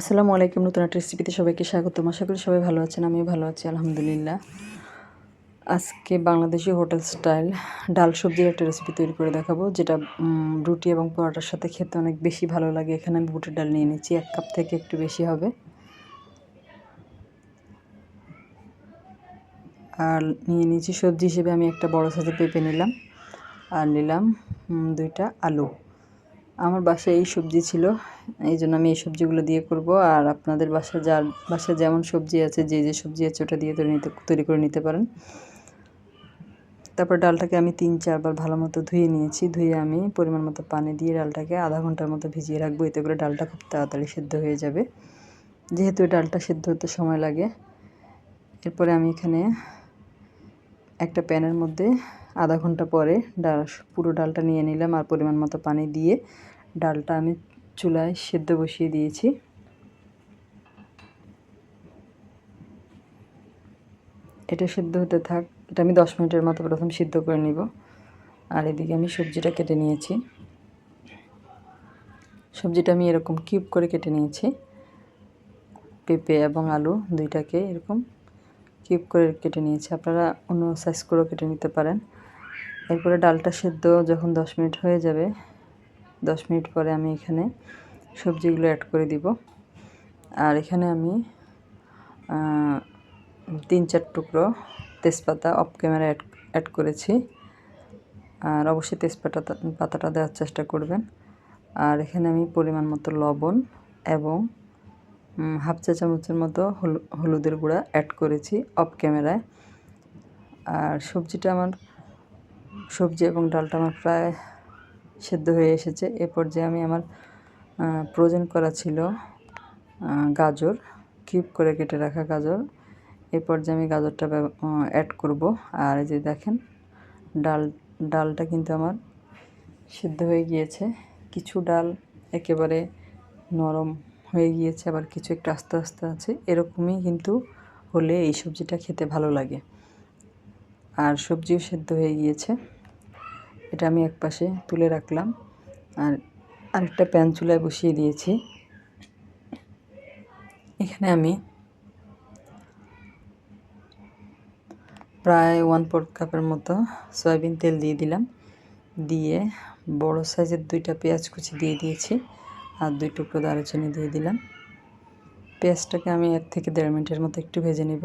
আসসালামু আলাইকুম, নতুন একটা রেসিপিতে সবাইকে স্বাগতম। আশা করি সবাই ভালো আছেন, আমিও ভালো আছি, আলহামদুলিল্লাহ। আজকে বাংলাদেশি হোটেল স্টাইল ডাল সবজির একটা রেসিপি তৈরি করে দেখাবো, যেটা রুটি এবং পরোটার সাথে খেতে অনেক বেশি ভালো লাগে। এখানে আমি বুটের ডাল নিয়ে নিচ্ছি, এক কাপ থেকে একটু বেশি হবে। আর নিয়ে নিয়েছি সবজি হিসেবে আমি একটা বড় সাইজের পেঁপে নিলাম, আর নিলাম দুইটা আলু। আমার বাসায় এই সবজি ছিল। এই জন্য আমি এই সবজিগুলো দিয়ে করব। আর আপনাদের বাসায় যার, বাসায় যেমন সবজি আছে, যে যে সবজি আছে, ওটা দিয়ে তৈরি নিতে, তৈরি করে নিতে পারেন। তারপর ডালটাকে আমি তিন চারবার ভালো মতো ধুয়ে নিয়েছি। ধুয়ে আমি পরিমাণ মতো পানি দিয়ে ডালটাকে আধা ঘণ্টার মতো ভিজিয়ে রাখব। এতে করে ডালটা খুব তাড়াতাড়ি সেদ্ধ হয়ে যাবে। যেহেতু ডালটা সেদ্ধ হতে সময় লাগে, এরপরে আমি এখানে একটা প্যানের মধ্যে আধা ঘণ্টা পরে ডাল, পুরো ডালটা নিয়ে নিলাম আর পরিমাণ মতো পানি দিয়ে ডালটা আমি চুলায় সেদ্ধ বসিয়ে দিয়েছি। এটা সেদ্ধ হতে থাক, এটা আমি দশ মিনিটের মতো প্রথম সিদ্ধ করে নিব। আর এদিকে আমি সবজিটা কেটে নিয়েছি। সবজিটা আমি এরকম কিউব করে কেটে নিয়েছি। পেঁপে এবং আলু দুইটাকে এরকম কিউব করে কেটে নিয়েছি। আপনারা অন্য সাইজ করেও কেটে নিতে পারেন। এরপরে ডালটা সেদ্ধ যখন দশ মিনিট হয়ে যাবে, দশ মিনিট পরে আমি এখানে সবজিগুলো অ্যাড করে দিব। আর এখানে আমি তিন চার টুকরো তেজপাতা অফ ক্যামেরা অ্যাড অ্যাড করেছি। আর অবশ্যই তেজপাতা, পাতাটা দেওয়ার চেষ্টা করবেন। আর এখানে আমি পরিমাণ মতো লবণ এবং হাফ চা চামচের মতো হলুদের গুঁড়া অ্যাড করেছি অফ ক্যামেরায় আর সবজিটা আমার সবজি এবং ডালটা আমার প্রায় সেদ্ধ হয়ে এসেছে। এ পর্যায়ে আমি আমার প্রয়োজন করা ছিল গাজর, কিউব করে কেটে রাখা গাজর। এ পর্যায়ে আমি গাজরটা অ্যাড করব। আর এই যে দেখেন, ডাল, ডালটা কিন্তু আমার সিদ্ধ হয়ে গিয়েছে। কিছু ডাল একেবারে নরম হয়ে গিয়েছে, আবার কিছু একটু আস্তে আস্তে আছে। এরকমই কিন্তু হলে এই সবজিটা খেতে ভালো লাগে। আর সবজিও সেদ্ধ হয়ে গিয়েছে। এটা আমি এক পাশে তুলে রাখলাম। আর আরেকটা প্যান চুলায় বসিয়ে দিয়েছি। এখানে আমি প্রায় ওয়ান ফোর্থ কাপের মতো সয়াবিন তেল দিয়ে দিলাম। দিয়ে বড় সাইজের দুইটা পেঁয়াজ কুচি দিয়ে দিয়েছি আর দুই টুকরো দারুচিনি দিয়ে দিলাম। পেঁয়াজটাকে আমি এক থেকে দেড় মিনিটের মতো একটু ভেজে নিব।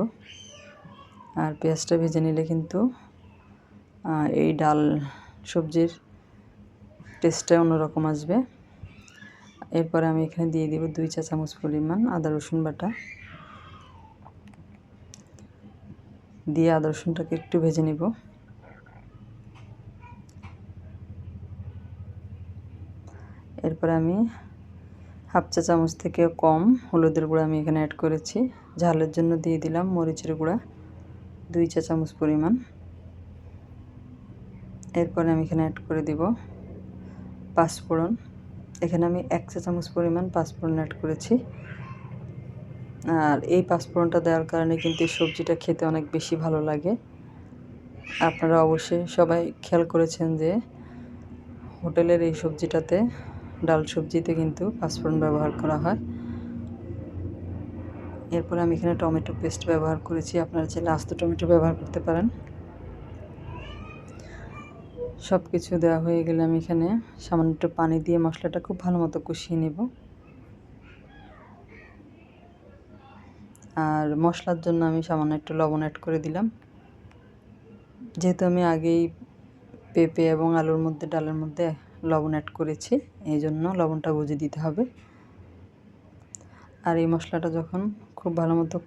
আর পেঁয়াজটা ভেজে নিলে কিন্তু এই ডাল সবজির টেস্টটা অন্যরকম আসবে। এরপরে আমি এখানে দিয়ে দিব দুই চা চামচ পরিমাণ আদা, রসুন বাটা। দিয়ে আদা, রসুনটাকে একটু ভেজে নেব। এরপরে আমি হাফ চা চামচ থেকে কম হলুদের গুঁড়া আমি এখানে অ্যাড করেছি। ঝালের জন্য দিয়ে দিলাম মরিচের গুঁড়া, দুই চা চামচ পরিমাণ। এরপরে আমি এখানে অ্যাড করে দিব পাঁচফোড়ন এখানে আমি এক চা চামচ পরিমাণ পাঁচফোড়ন অ্যাড করেছি। আর এই পাঁচফোড়নটা দেওয়ার কারণে কিন্তু সবজিটা খেতে অনেক বেশি ভালো লাগে। আপনারা অবশ্যই সবাই খেয়াল করেছেন যে হোটেলের এই সবজিটাতে, ডাল সবজিতে কিন্তু পাঁচফোড়ন ব্যবহার করা হয়। এরপরে আমি এখানে টমেটো পেস্ট ব্যবহার করেছি। আপনারা চাইলে আস্ত টমেটো ব্যবহার করতে পারেন। সব কিছু দেওয়া হয়ে গেলে আমি এখানে সামান্য একটু পানি দিয়ে মশলাটা খুব ভালো মতো কষিয়ে নেব। আর মশলার জন্য আমি সামান্য একটু লবণ অ্যাড করে দিলাম। যেহেতু আমি আগেই পেঁপে এবং আলুর মধ্যে, ডালের মধ্যে লবণ অ্যাড করেছি, এই জন্য লবণটা বুঝে দিতে হবে। আর এই মশলাটা যখন খুব ভালো মতো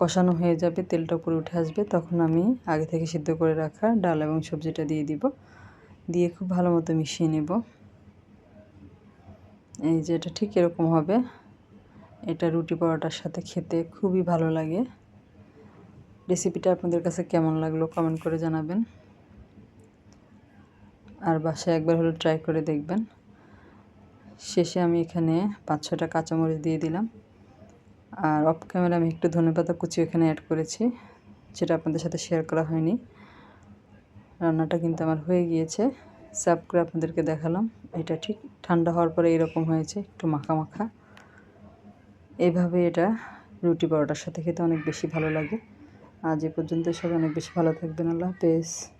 কষানো হয়ে যাবে, তেলটা উপরে উঠে আসবে, তখন আমি আগে থেকে সিদ্ধ করে রাখা ডাল এবং সবজিটা দিয়ে দিব। দিয়ে খুব ভালো মতো মিশিয়ে নেব। এই যে এটা ঠিক এরকম হবে। এটা রুটি পরোটার সাথে খেতে খুবই ভালো লাগে। রেসিপিটা আপনাদের কাছে কেমন লাগল কমেন্ট করে জানাবেন। আর বাসায় একবার হলো ট্রাই করে দেখবেন। শেষে আমি এখানে পাঁচ ছটা কাঁচামরিচ দিয়ে দিলাম। আর অফ ক্যামেরা আমি একটু ধনেপাতা কুচি এখানে অ্যাড করেছি, যেটা আপনাদের সাথে শেয়ার করা হয়নি। রান্নাটা কিন্তু আমার হয়ে গিয়েছে। সার্ভ করে আপনাদেরকে দেখালাম। এটা ঠিক ঠান্ডা হওয়ার পরে এরকম হয়েছে, একটু মাখা মাখা। এইভাবে এটা রুটি পরোটার সাথে খেতে অনেক বেশি ভালো লাগে। আজ এ পর্যন্ত সবাই অনেক বেশি ভালো থাকবেন। আল্লাহ হাফেজ।